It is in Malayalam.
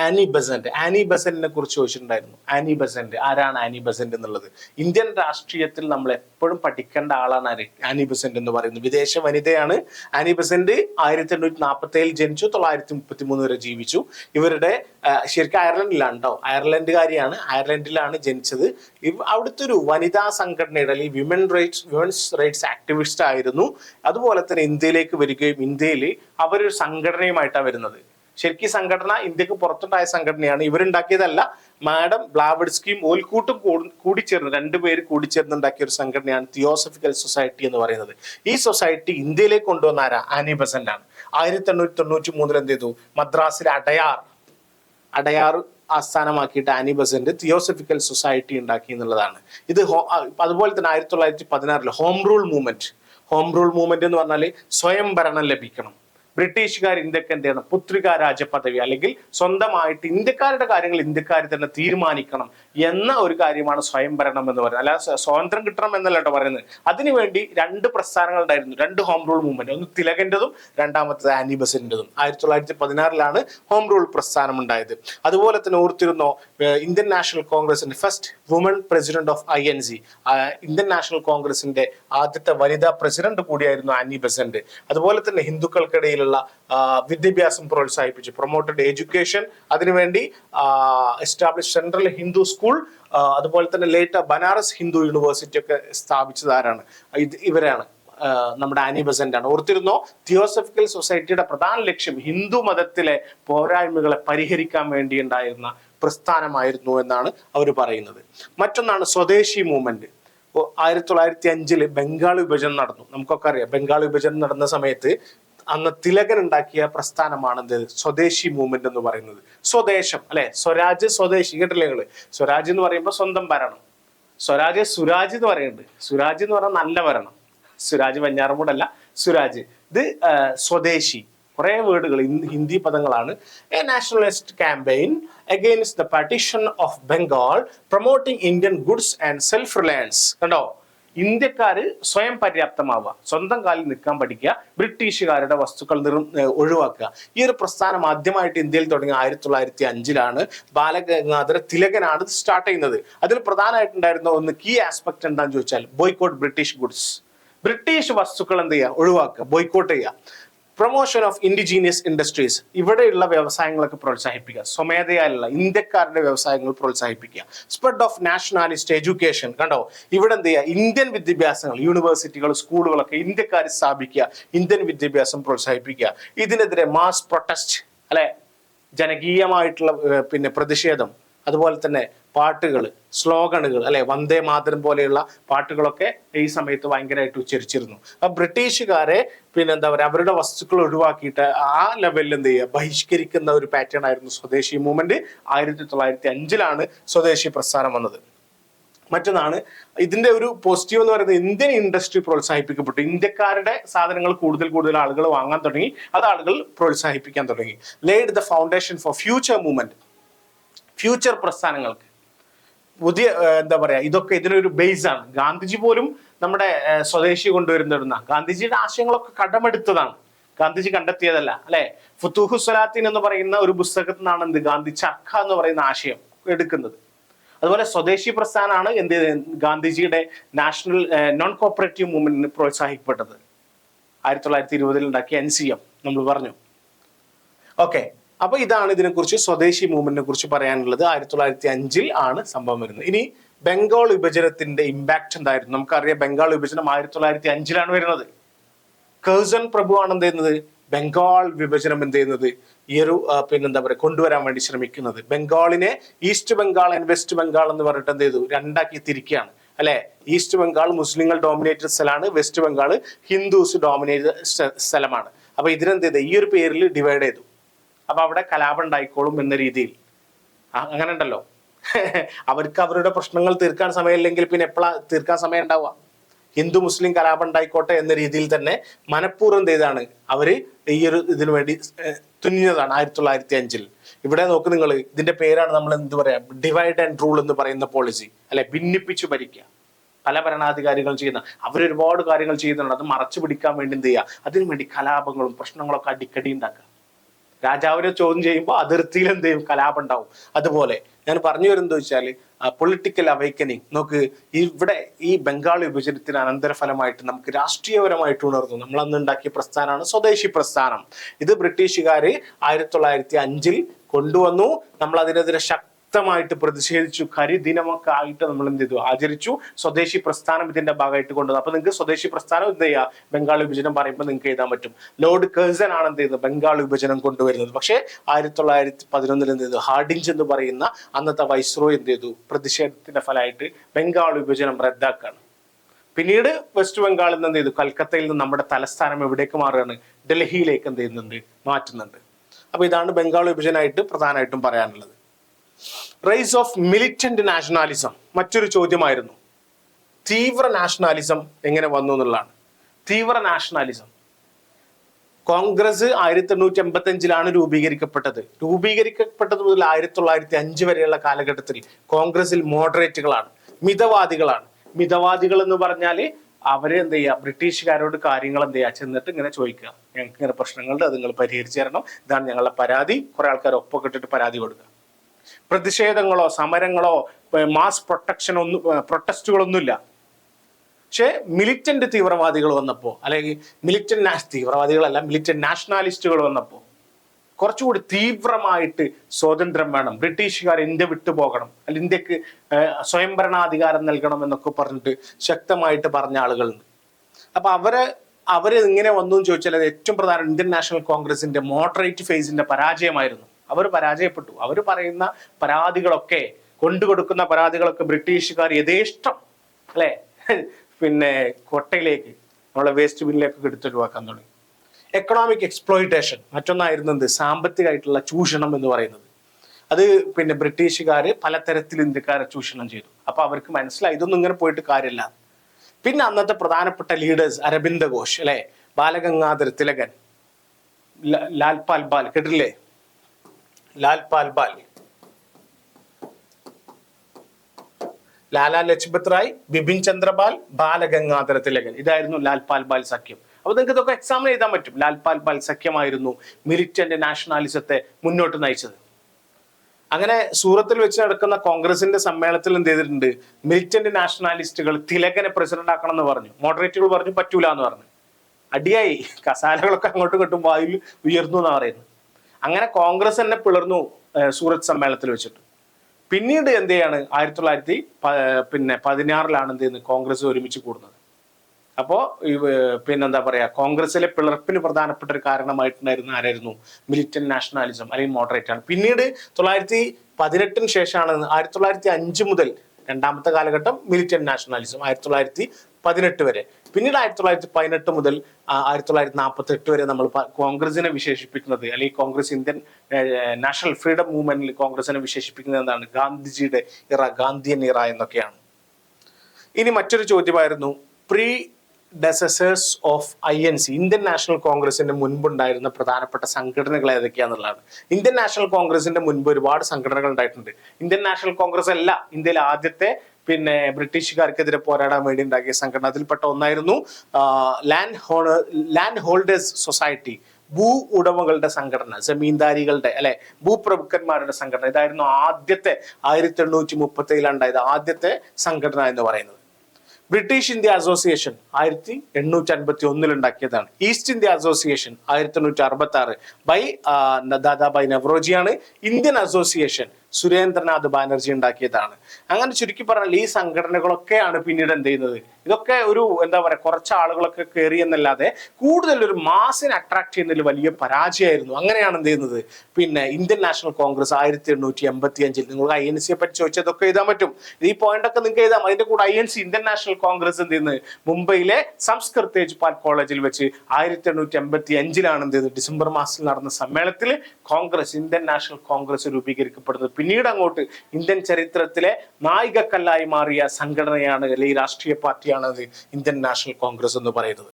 Annie Besant. ആനി ബസന്റിനെ കുറിച്ച് ചോദിച്ചിട്ടുണ്ടായിരുന്നു. Annie Besant. ആരാണ് ആനി ബസന്റ് എന്നുള്ളത്? ഇന്ത്യൻ രാഷ്ട്രീയത്തിൽ നമ്മൾ എപ്പോഴും പഠിക്കേണ്ട ആളാണ് ആനി ബസന്റ് എന്ന് പറയുന്നത്. വിദേശ വനിതയാണ് ആനി ബസന്റ്. ആയിരത്തി എണ്ണൂറ്റി നാൽപ്പത്തി ഏഴിൽ ജനിച്ചു. തൊള്ളായിരത്തി മുപ്പത്തി മൂന്ന് വരെ ജീവിച്ചു. ഇവരുടെ ശരിക്കും അയർലൻഡിലാണ് കേട്ടോ അയർലൻഡുകാരിയാണ്. അയർലൻഡിലാണ് ജനിച്ചത്. അവിടുത്തെ ഒരു വനിതാ സംഘടനയുടെ അല്ലെങ്കിൽ women rights women's rights activist ആയിരുന്നു. അതുപോലെ തന്നെ ഇന്ത്യയിലേക്ക് വരികയും ഇന്ത്യയിൽ അവരൊരു സംഘടനയുമായിട്ടാണ് വരുന്നത്. ശരിക്കും സംഘടന ഇന്ത്യയ്ക്ക് പുറത്തുണ്ടായ സംഘടനയാണ്. ഇവരുണ്ടാക്കിയതല്ല മാഡം ബ്ലാവഡ്സ്കിയും ഓൽക്കൂട്ടും കൂടു- കൂടിച്ചേർന്ന് രണ്ടുപേര് കൂടിച്ചേർന്ന് ഉണ്ടാക്കിയ ഒരു സംഘടനയാണ് തിയോസഫിക്കൽ സൊസൈറ്റി എന്ന് പറയുന്നത്. ഈ സൊസൈറ്റി ഇന്ത്യയിലേക്ക് കൊണ്ടുവന്ന ആരാ? ആനി ബസന്റ് ആണ് ആയിരത്തി എണ്ണൂറ്റി തൊണ്ണൂറ്റി മൂന്നിൽ എന്ത് ചെയ്തു? മദ്രാസിലെ അടയാർ അടയാർ ആസ്ഥാനമാക്കിയിട്ട് ആനി ബസന്റ് തിയോസഫിക്കൽ സൊസൈറ്റി ഉണ്ടാക്കി എന്നുള്ളതാണ്. ഇത് അതുപോലെ തന്നെ ആയിരത്തി തൊള്ളായിരത്തി പതിനാറിൽ home rule movement. Home rule movement എന്ന് പറഞ്ഞാൽ സ്വയം ഭരണം ലഭിക്കണം. ബ്രിട്ടീഷുകാർ ഇന്ത്യയ്ക്ക് എന്ത് ചെയ്യണം? പുത്രിക രാജപദവി അല്ലെങ്കിൽ സ്വന്തമായിട്ട് ഇന്ത്യക്കാരുടെ കാര്യങ്ങൾ ഇന്ത്യക്കാർ തന്നെ തീരുമാനിക്കണം എന്ന ഒരു കാര്യമാണ് സ്വയംഭരണം എന്ന് പറയുന്നത്. അല്ലാതെ സ്വാതന്ത്ര്യം കിട്ടണം എന്നല്ല കേട്ടോ പറയുന്നത്. അതിനുവേണ്ടി രണ്ട് പ്രസ്ഥാനങ്ങൾ ഉണ്ടായിരുന്നു രണ്ട് ഹോം റൂൾ മൂവ്മെന്റ് ഒന്ന് തിലകന്റെതും രണ്ടാമത്തത് ആനി ബസന്റെതും ആയിരത്തി തൊള്ളായിരത്തി പതിനാറിലാണ് ഹോം റൂൾ പ്രസ്ഥാനം ഉണ്ടായത് അതുപോലെ തന്നെ ഓർത്തിരുന്നോ ഇന്ത്യൻ നാഷണൽ കോൺഗ്രസിന്റെ first woman president of I N C Indian national കോൺഗ്രസിന്റെ ആദ്യത്തെ വനിതാ പ്രസിഡന്റ് കൂടിയായിരുന്നു ആനി ബസന്റ്. അതുപോലെ തന്നെ ഹിന്ദുക്കൾക്കിടയിലുള്ള വിദ്യാഭ്യാസം പ്രോത്സാഹിപ്പിച്ചു. പ്രൊമോട്ടഡ് എഡ്യൂക്കേഷൻ അതിനുവേണ്ടി എസ്റ്റാബ്ലിഷ് സെൻട്രൽ ഹിന്ദു സ്കൂൾ അതുപോലെ തന്നെ ലേറ്റർ ബനാറസ് ഹിന്ദു യൂണിവേഴ്സിറ്റി ഒക്കെ സ്ഥാപിച്ചത് ആരാണ് ഇത് ഇവരാണ്. നമ്മുടെ ആനി ബസന്റ് ആണ് ഓർത്തിരുന്നോ? തിയോസഫിക്കൽ സൊസൈറ്റിയുടെ പ്രധാന ലക്ഷ്യം ഹിന്ദു മതത്തിലെ പോരായ്മകളെ പരിഹരിക്കാൻ വേണ്ടി ഉണ്ടായിരുന്ന പ്രസ്ഥാനമായിരുന്നു എന്നാണ് അവർ പറയുന്നത്. മറ്റൊന്നാണ് സ്വദേശി മൂവ്മെന്റ്. ആയിരത്തി തൊള്ളായിരത്തി അഞ്ചിൽ ബംഗാൾ വിഭജനം നടന്നു. നമുക്കൊക്കെ അറിയാം. ബംഗാൾ വിഭജനം നടന്ന സമയത്ത് അന്ന് തിലകൻ ഉണ്ടാക്കിയ പ്രസ്ഥാനമാണ് എന്ത്? സ്വദേശി മൂവ്മെന്റ് എന്ന് പറയുന്നത്. സ്വദേശം അല്ലെ? സ്വരാജ് സ്വദേശി കേട്ടില്ലേ നിങ്ങൾ? സ്വരാജ് എന്ന് പറയുമ്പോൾ സ്വന്തം ഭരണം. സ്വരാജ് സുരാജ് എന്ന് പറയുന്നുണ്ട്. സുരാജ് എന്ന് പറഞ്ഞാൽ നല്ല ഭരണം. സുരാജ് വഞ്ഞാറമൂടല്ല സുരാജ്. ഇത് സ്വദേശി. കുറെ വേർഡുകൾ ഹിന്ദി പദങ്ങളാണ്. A nationalist campaign against the partition of Bengal promoting Indian goods and self reliance കണ്ടോ? ഇന്ത്യക്കാര് സ്വയം പര്യാപ്തമാവുക സ്വന്തം കാലിൽ നിൽക്കാൻ പഠിക്കുക ബ്രിട്ടീഷുകാരുടെ വസ്തുക്കൾ നിർ ഒഴിവാക്കുക. ഈ ഒരു പ്രസ്ഥാനം ആദ്യമായിട്ട് ഇന്ത്യയിൽ തുടങ്ങിയ ആയിരത്തി തൊള്ളായിരത്തി അഞ്ചിലാണ് ബാലഗംഗാധര തിലകനാണ് സ്റ്റാർട്ട് ചെയ്യുന്നത്. അതിൽ പ്രധാനമായിട്ടുണ്ടായിരുന്ന ഒന്ന് കീ ആസ്പെക്ട് എന്താണെന്ന് ചോദിച്ചാൽ ബോയ്ക്കോട്ട് ബ്രിട്ടീഷ് ഗുഡ്സ് ബ്രിട്ടീഷ് വസ്തുക്കൾ എന്ത് ചെയ്യുക? ഒഴിവാക്കുക ബോയ്ക്കോട്ട് ചെയ്യുക. പ്രൊമോഷൻ ഓഫ് ഇൻഡിജീനിയസ് ഇൻഡസ്ട്രീസ് ഇവിടെയുള്ള വ്യവസായങ്ങളൊക്കെ പ്രോത്സാഹിപ്പിക്കുക. സ്വമേധയാലുള്ള ഇന്ത്യക്കാരുടെ വ്യവസായങ്ങൾ പ്രോത്സാഹിപ്പിക്കുക. സ്പ്രെഡ് ഓഫ് നാഷണാലിസ്റ്റ് എഡ്യൂക്കേഷൻ കണ്ടോ? ഇവിടെ എന്ത് ചെയ്യുക? ഇന്ത്യൻ വിദ്യാഭ്യാസങ്ങൾ യൂണിവേഴ്സിറ്റികൾ സ്കൂളുകളൊക്കെ ഇന്ത്യക്കാർ സ്ഥാപിക്കുക. ഇന്ത്യൻ വിദ്യാഭ്യാസം പ്രോത്സാഹിപ്പിക്കുക. ഇതിനെതിരെ മാസ് പ്രൊട്ടസ്റ്റ് അല്ലെ? ജനകീയമായിട്ടുള്ള പിന്നെ പ്രതിഷേധം. അതുപോലെ തന്നെ പാട്ടുകൾ സ്ലോഗനുകൾ അല്ലെ വന്ദേ മാതരം പോലെയുള്ള പാട്ടുകളൊക്കെ ഈ സമയത്ത് ഭയങ്കരമായിട്ട് ഉച്ചരിച്ചിരുന്നു. അപ്പൊ ബ്രിട്ടീഷുകാരെ പിന്നെ എന്താ പറയുക അവരുടെ വസ്തുക്കൾ ഒഴിവാക്കിയിട്ട് ആ ലെവലിൽ എന്ത് ചെയ്യുക ബഹിഷ്കരിക്കുന്ന ഒരു പാറ്റേൺ ആയിരുന്നു സ്വദേശി മൂവ്മെന്റ്. ആയിരത്തി തൊള്ളായിരത്തി അഞ്ചിലാണ് സ്വദേശി പ്രസ്ഥാനം വന്നത്. മറ്റൊന്നാണ് ഇതിന്റെ ഒരു പോസിറ്റീവ് എന്ന് പറയുന്നത് ഇന്ത്യൻ ഇൻഡസ്ട്രി പ്രോത്സാഹിപ്പിക്കപ്പെട്ടു. ഇന്ത്യക്കാരുടെ സാധനങ്ങൾ കൂടുതൽ കൂടുതൽ ആളുകൾ വാങ്ങാൻ തുടങ്ങി. അത് ആളുകൾ പ്രോത്സാഹിപ്പിക്കാൻ തുടങ്ങി. Led the foundation for future movement future പ്രസ്ഥാനങ്ങൾക്ക്. പുതിയ എന്താ പറയാ ഇതൊക്കെ ഇതിനൊരു ബേസ് ആണ്. ഗാന്ധിജി പോലും നമ്മുടെ സ്വദേശി കൊണ്ടുവരുന്നിരുന്ന ഗാന്ധിജിയുടെ ആശയങ്ങളൊക്കെ കടമെടുത്തതാണ്. ഗാന്ധിജി കണ്ടെത്തിയതല്ല അല്ലെ? ഫുത്തൂഹു സ്വലാത്തിൻ എന്ന് പറയുന്ന ഒരു പുസ്തകത്തിൽ നിന്നാണ് എന്ത്? ഗാന്ധി ചർക്ക എന്ന് പറയുന്ന ആശയം എടുക്കുന്നത്. അതുപോലെ സ്വദേശി പ്രസ്ഥാനമാണ് എന്ത് ഗാന്ധിജിയുടെ നാഷണൽ നോൺ കോപ്പറേറ്റീവ് മൂവ്മെന്റിന് പ്രോത്സാഹിക്കപ്പെട്ടത്. ആയിരത്തി തൊള്ളായിരത്തി ഇരുപതിൽ ഉണ്ടാക്കിയ എൻ സി എം നമ്മൾ പറഞ്ഞു. ഓക്കെ അപ്പൊ ഇതാണ് ഇതിനെക്കുറിച്ച് സ്വദേശി മൂവ്മെന്റിനെ കുറിച്ച് പറയാനുള്ളത്. ആയിരത്തി തൊള്ളായിരത്തി അഞ്ചിൽ ആണ് സംഭവം വരുന്നത്. ഇനി ബംഗാൾ വിഭജനത്തിന്റെ ഇമ്പാക്ട് എന്തായിരുന്നു? നമുക്കറിയാം ബംഗാൾ വിഭജനം ആയിരത്തി തൊള്ളായിരത്തി അഞ്ചിലാണ് വരുന്നത്. കേസൻ പ്രഭുവാണ് എന്ത് ചെയ്യുന്നത്? ബംഗാൾ വിഭജനം എന്ത് ചെയ്യുന്നത്? ഈ ഒരു പിന്നെന്താ പറയുക കൊണ്ടുവരാൻ വേണ്ടി ശ്രമിക്കുന്നത്. ബംഗാളിനെ east Bengal and west Bengal എന്ന് പറഞ്ഞിട്ട് എന്ത് ചെയ്തു? രണ്ടാക്കി തിരിക്കുകയാണ്. അല്ലെ? ഈസ്റ്റ് ബംഗാൾ മുസ്ലിങ്ങൾ ഡോമിനേറ്റഡ് സ്ഥലമാണ്. വെസ്റ്റ് ബംഗാൾ ഹിന്ദുസ് ഡോമിനേറ്റഡ് സ്ഥലമാണ്. അപ്പൊ ഇതിനെന്ത് ചെയ്തു? ഈ ഒരു പേരിൽ ഡിവൈഡ് ചെയ്തു. അപ്പൊ അവിടെ കലാപം ഉണ്ടായിക്കോളും എന്ന രീതിയിൽ. അങ്ങനെ ഉണ്ടല്ലോ അവർക്ക് അവരുടെ പ്രശ്നങ്ങൾ തീർക്കാൻ സമയമില്ലെങ്കിൽ പിന്നെ എപ്പോഴാ തീർക്കാൻ സമയം ഉണ്ടാവുക? ഹിന്ദു മുസ്ലിം കലാപം ഉണ്ടായിക്കോട്ടെ എന്ന രീതിയിൽ തന്നെ മനഃപൂർവം ചെയ്താണ് അവർ ഈ ഒരു ഇതിനു വേണ്ടി ഏഹ്, തുനിഞ്ഞതാണ് ആയിരത്തി തൊള്ളായിരത്തി അഞ്ചിൽ ഇവിടെ നോക്ക് നിങ്ങൾ ഇതിന്റെ പേരാണ് നമ്മൾ എന്ത് പറയാ? ഡിവൈഡ് ആൻഡ് റൂൾ എന്ന് പറയുന്ന പോളിസി അല്ലെ? ഭിന്നിപ്പിച്ചു ഭരിക്കുക. പല ഭരണാധികാരികൾ ചെയ്യുന്ന അവരൊരുപാട് കാര്യങ്ങൾ ചെയ്യുന്നുണ്ട്. അത് മറച്ചു പിടിക്കാൻ വേണ്ടി എന്ത് ചെയ്യുക? അതിനു വേണ്ടി കലാപങ്ങളും പ്രശ്നങ്ങളൊക്കെ അടിക്കടി ഉണ്ടാക്കുക. രാജാവിനെ ചോദ്യം ചെയ്യുമ്പോൾ അതിർത്തിയിൽ എന്ത് ചെയ്യും? കലാപം ഉണ്ടാവും. അതുപോലെ ഞാൻ പറഞ്ഞു വരുന്നത് വെച്ചാൽ പൊളിറ്റിക്കൽ അവൈക്കനിങ് നോക്ക് ഇവിടെ ഈ ബംഗാൾ വിഭജനത്തിന് അനന്തരഫലമായിട്ട് നമുക്ക് രാഷ്ട്രീയപരമായിട്ട് ഉണർന്നു. നമ്മൾ അന്ന് ഉണ്ടാക്കിയ പ്രസ്ഥാനമാണ് സ്വദേശി പ്രസ്ഥാനം. ഇത് ബ്രിട്ടീഷുകാർ ആയിരത്തി തൊള്ളായിരത്തി അഞ്ചിൽ കൊണ്ടുവന്നു. നമ്മൾ അതിനെതിരെ ശക്തമായിട്ട് പ്രതിഷേധിച്ചു. കരിദിനമൊക്കെ ആയിട്ട് നമ്മൾ എന്ത് ചെയ്തു? ആചരിച്ചു. സ്വദേശി പ്രസ്ഥാനം ഇതിന്റെ ഭാഗമായിട്ട് കൊണ്ടുവന്നു. അപ്പൊ നിങ്ങൾക്ക് സ്വദേശി പ്രസ്ഥാനം എന്ത് ചെയ്യുക ബംഗാൾ വിഭജനം പറയുമ്പോൾ നിങ്ങൾക്ക് എഴുതാൻ പറ്റും. ലോർഡ് കേഴ്സൺ ആണ് എന്ത് ചെയ്യുന്നത് ബംഗാൾ വിഭജനം കൊണ്ടുവരുന്നത്. പക്ഷേ ആയിരത്തി തൊള്ളായിരത്തി പതിനൊന്നിൽ എന്ത് ചെയ്തു? ഹാർഡിഞ്ച് എന്ന് പറയുന്ന അന്നത്തെ വൈസ്രോ എന്ത് ചെയ്തു? പ്രതിഷേധത്തിന്റെ ഫലമായിട്ട് ബംഗാൾ വിഭജനം റദ്ദാക്കാണ് പിന്നീട് വെസ്റ്റ് ബംഗാളിൽ നിന്ന് എന്ത് ചെയ്തു? കൽക്കത്തയിൽ നിന്ന് നമ്മുടെ തലസ്ഥാനം എവിടേക്ക് മാറുകയാണ്? ഡൽഹിയിലേക്ക് എന്ത് ചെയ്യുന്നുണ്ട്? മാറ്റുന്നുണ്ട്. അപ്പൊ ഇതാണ് ബംഗാൾ വിഭജനമായിട്ട് പ്രധാനമായിട്ടും പറയാനുള്ളത്. റൈസ് ഓഫ് മിലിറ്റന്റ് നാഷണാലിസം മറ്റൊരു ചോദ്യമായിരുന്നു. തീവ്ര നാഷണാലിസം എങ്ങനെ വന്നു എന്നുള്ളതാണ്. തീവ്ര നാഷണാലിസം കോൺഗ്രസ് ആയിരത്തി എണ്ണൂറ്റി എൺപത്തി അഞ്ചിലാണ് രൂപീകരിക്കപ്പെട്ടത്. രൂപീകരിക്കപ്പെട്ടത് മുതൽ ആയിരത്തി തൊള്ളായിരത്തി അഞ്ച് വരെയുള്ള കാലഘട്ടത്തിൽ കോൺഗ്രസിൽ മോഡറേറ്റുകളാണ് മിതവാദികളാണ്. മിതവാദികൾ എന്ന് പറഞ്ഞാൽ അവരെ എന്ത് ചെയ്യുക? ബ്രിട്ടീഷുകാരോട് കാര്യങ്ങൾ എന്ത് ചെയ്യുക? ചെന്നിട്ട് ഇങ്ങനെ ചോദിക്കുക. ഞങ്ങൾക്ക് ഇങ്ങനെ പ്രശ്നങ്ങളുണ്ട് അത് നിങ്ങൾ പരിഹരിച്ചു തരണം. ഇതാണ് ഞങ്ങളുടെ പരാതി. കുറെ ആൾക്കാർ ഒപ്പൊക്കെ ഇട്ടിട്ട് പരാതി കൊടുക്കുക. പ്രതിഷേധങ്ങളോ സമരങ്ങളോ മാസ് പ്രൊട്ടക്ഷൻ ഒന്നും പ്രൊട്ടസ്റ്റുകളൊന്നുമില്ല പക്ഷേ മിലിറ്റന്റ് തീവ്രവാദികൾ വന്നപ്പോൾ അല്ലെങ്കിൽ മിലിറ്റന്റ് നാഷ് തീവ്രവാദികളല്ല മിലിറ്റന്റ് നാഷണാലിസ്റ്റുകൾ വന്നപ്പോൾ കുറച്ചുകൂടി തീവ്രമായിട്ട് സ്വാതന്ത്ര്യം വേണം. ബ്രിട്ടീഷുകാർ ഇന്ത്യ വിട്ടുപോകണം. അല്ല ഇന്ത്യയ്ക്ക് സ്വയംഭരണാധികാരം നൽകണം എന്നൊക്കെ പറഞ്ഞിട്ട് ശക്തമായിട്ട് പറഞ്ഞ ആളുകളുണ്ട്. അപ്പൊ അവരെ അവർ ഇങ്ങനെ വന്നു എന്ന് ചോദിച്ചാൽ അത് ഏറ്റവും പ്രധാനം ഇന്ത്യൻ നാഷണൽ കോൺഗ്രസിന്റെ മോഡറേറ്റ് ഫേസിന്റെ പരാജയമായിരുന്നു. അവർ പരാജയപ്പെട്ടു. അവർ പറയുന്ന പരാതികളൊക്കെ കൊണ്ടുകൊടുക്കുന്ന പരാതികളൊക്കെ ബ്രിട്ടീഷുകാർ യഥേഷ്ടം അല്ലെ? പിന്നെ കൊട്ടയിലേക്ക് നമ്മളെ വേസ്റ്റ് ബിന്നിലേക്ക് എടുത്തൊഴിവാക്കാൻ തുടങ്ങി. എക്കണോമിക് എക്സ്പ്ലോയിറ്റേഷൻ മറ്റൊന്നായിരുന്നു എന്ത്? സാമ്പത്തികമായിട്ടുള്ള ചൂഷണം എന്ന് പറയുന്നത്. അത് പിന്നെ ബ്രിട്ടീഷുകാർ പലതരത്തിൽ ഇന്ത്യക്കാരെ ചൂഷണം ചെയ്തു. അപ്പൊ അവർക്ക് മനസ്സിലായി ഇതൊന്നും ഇങ്ങനെ പോയിട്ട് കാര്യമില്ല പിന്നെ അന്നത്തെ പ്രധാനപ്പെട്ട ലീഡേഴ്സ് അരബിന്ദ ഘോഷ് അല്ലെ? ബാലഗംഗാധര തിലകൻ ലാൽപാൽ ലാൽ ബാൽ കേട്ടില്ലേ ലാൽ പാൽ ബാൽ ലാലാ ലജ്പത് റായ് ബിപിൻ ചന്ദ്രപാൽ ബാലഗംഗാധര തിലകൻ. ഇതായിരുന്നു ലാൽപാൽ ബാൽ സഖ്യം. അപ്പൊ നിങ്ങൾക്ക് ഇതൊക്കെ എക്സാമിന് എഴുതാൻ പറ്റും. ലാൽപാൽ ബാൽ സഖ്യമായിരുന്നു മിലിറ്റന്റ് നാഷണാലിസത്തെ മുന്നോട്ട് നയിച്ചത്. അങ്ങനെ സൂറത്തിൽ വെച്ച് നടക്കുന്ന കോൺഗ്രസിന്റെ സമ്മേളനത്തിൽ എന്ത് ചെയ്തിട്ടുണ്ട്? മിലിറ്റന്റ് നാഷണാലിസ്റ്റുകൾ തിലകനെ പ്രസിഡന്റ് ആക്കണം എന്ന് പറഞ്ഞു. മോഡറേറ്റുകൾ പറഞ്ഞു പറ്റൂല എന്ന് പറഞ്ഞു. അടിയായി. കസാലകളൊക്കെ അങ്ങോട്ടും ഇങ്ങോട്ടും വായിൽ ഉയർന്നു എന്നാണ് പറയുന്നത്. അങ്ങനെ കോൺഗ്രസ് തന്നെ പിളർന്നു സൂറത്ത് സമ്മേളനത്തിൽ വെച്ചിട്ട്. പിന്നീട് എന്ത് ചെയ്യാണ് ആയിരത്തി തൊള്ളായിരത്തി പിന്നെ പതിനാറിലാണ് എന്ത് ചെയ്യുന്നത് കോൺഗ്രസ് ഒരുമിച്ച് കൂടുന്നത്. അപ്പോ പിന്നെ എന്താ പിന്നെന്താ പറയാ? കോൺഗ്രസിലെ പിളർപ്പിന് പ്രധാനപ്പെട്ട ഒരു കാരണമായിട്ടുണ്ടായിരുന്ന ആരായിരുന്നു? മിലിറ്റന്റ് നാഷണാലിസം അല്ലെങ്കിൽ മോഡറേറ്റ് ആണ്. പിന്നീട് തൊള്ളായിരത്തി പതിനെട്ടിന് ശേഷമാണ് ആയിരത്തി തൊള്ളായിരത്തി അഞ്ച് മുതൽ രണ്ടാമത്തെ കാലഘട്ടം മിലിറ്റന്റ് നാഷണാലിസം ആയിരത്തി തൊള്ളായിരത്തി പതിനെട്ട് വരെ. പിന്നീട് ആയിരത്തി തൊള്ളായിരത്തി പതിനെട്ട് മുതൽ ആയിരത്തി തൊള്ളായിരത്തി നാൽപ്പത്തി എട്ട് വരെ നമ്മൾ കോൺഗ്രസിനെ വിശേഷിപ്പിക്കുന്നത് അല്ലെങ്കിൽ കോൺഗ്രസ് ഇന്ത്യൻ നാഷണൽ ഫ്രീഡം മൂവ്മെന്റിൽ കോൺഗ്രസിനെ വിശേഷിപ്പിക്കുന്നത് എന്താണ്? ഗാന്ധിജിയുടെ ഇറ ഗാന്ധിയൻ ഇറ എന്നൊക്കെയാണ്. ഇനി മറ്റൊരു ചോദ്യമായിരുന്നു predecessors of I N C Indian national കോൺഗ്രസിന്റെ മുൻപുണ്ടായിരുന്ന പ്രധാനപ്പെട്ട സംഘടനകൾ ഏതൊക്കെയാണെന്നുള്ളതാണ് ഇന്ത്യൻ നാഷണൽ കോൺഗ്രസിന്റെ മുൻപ് ഒരുപാട് സംഘടനകൾ ഉണ്ടായിട്ടുണ്ട്. ഇന്ത്യൻ നാഷണൽ കോൺഗ്രസ് അല്ല ഇന്ത്യയിലെ ആദ്യത്തെ പിന്നെ ബ്രിട്ടീഷുകാർക്കെതിരെ പോരാടാൻ വേണ്ടി ഉണ്ടാക്കിയ സംഘടന. അതിൽപ്പെട്ട ഒന്നായിരുന്നു ലാൻഡ് ഹോണ ലാൻഡ് ഹോൾഡേഴ്സ് സൊസൈറ്റി ഭൂ ഉടമകളുടെ സംഘടന ജമീന്ദാരികളുടെ അല്ലെ ഭൂപ്രഭുക്കന്മാരുടെ സംഘടന. ഇതായിരുന്നു ആദ്യത്തെ ആയിരത്തി എണ്ണൂറ്റി മുപ്പത്തി ഏഴിലുണ്ടായത് ആദ്യത്തെ സംഘടന എന്ന് പറയുന്നത്. ബ്രിട്ടീഷ് ഇന്ത്യ അസോസിയേഷൻ ആയിരത്തി എണ്ണൂറ്റി അൻപത്തി ഒന്നിൽ ഉണ്ടാക്കിയതാണ്. ഈസ്റ്റ് ഇന്ത്യ അസോസിയേഷൻ ആയിരത്തി എണ്ണൂറ്റി അറുപത്തി ആറ് ബൈ ദാദാബായ് നവറോജിയാണ്. ഇന്ത്യൻ അസോസിയേഷൻ സുരേന്ദ്രനാഥ് ബാനർജി ഉണ്ടാക്കിയതാണ്. അങ്ങനെ ചുരുക്കി പറഞ്ഞാൽ ഈ സംഘടനകളൊക്കെയാണ് പിന്നീട് എന്ത് ചെയ്യുന്നത്? ഇതൊക്കെ ഒരു എന്താ പറയുക കുറച്ച് ആളുകളൊക്കെ കയറി എന്നല്ലാതെ കൂടുതൽ ഒരു മാസിനെ അട്രാക്ട് ചെയ്യുന്നതിൽ വലിയ പരാജയമായിരുന്നു. അങ്ങനെയാണ് എന്ത് ചെയ്യുന്നത്? പിന്നെ ഇന്ത്യൻ നാഷണൽ കോൺഗ്രസ് ആയിരത്തി എണ്ണൂറ്റി എൺപത്തി അഞ്ചിൽ നിങ്ങൾക്ക് ഐ എൻ സിയെ പറ്റി ചോദിച്ചതൊക്കെ എഴുതാൻ പറ്റും. ഈ പോയിന്റ് ഒക്കെ നിങ്ങൾക്ക് എഴുതാം. അതിന്റെ കൂടെ I N C Indian national Congress എന്ത് ചെയ്യുന്നത്? മുംബൈയിലെ സംസ്കൃത് തേജ്പാൽ കോളേജിൽ വെച്ച് ആയിരത്തി എണ്ണൂറ്റി എൺപത്തി അഞ്ചിലാണ് എന്ത് ചെയ്തത് ഡിസംബർ മാസത്തിൽ നടന്ന സമ്മേളനത്തിൽ കോൺഗ്രസ് ഇന്ത്യൻ നാഷണൽ കോൺഗ്രസ് രൂപീകരിക്കപ്പെടുന്നത്. പിന്നീട് അങ്ങോട്ട് ഇന്ത്യൻ ചരിത്രത്തിലെ നായികക്കല്ലായി മാറിയ സംഘടനയാണ് അല്ലെങ്കിൽ രാഷ്ട്രീയ പാർട്ടിയാണത് ഇന്ത്യൻ നാഷണൽ കോൺഗ്രസ് എന്ന് പറയുന്നത്.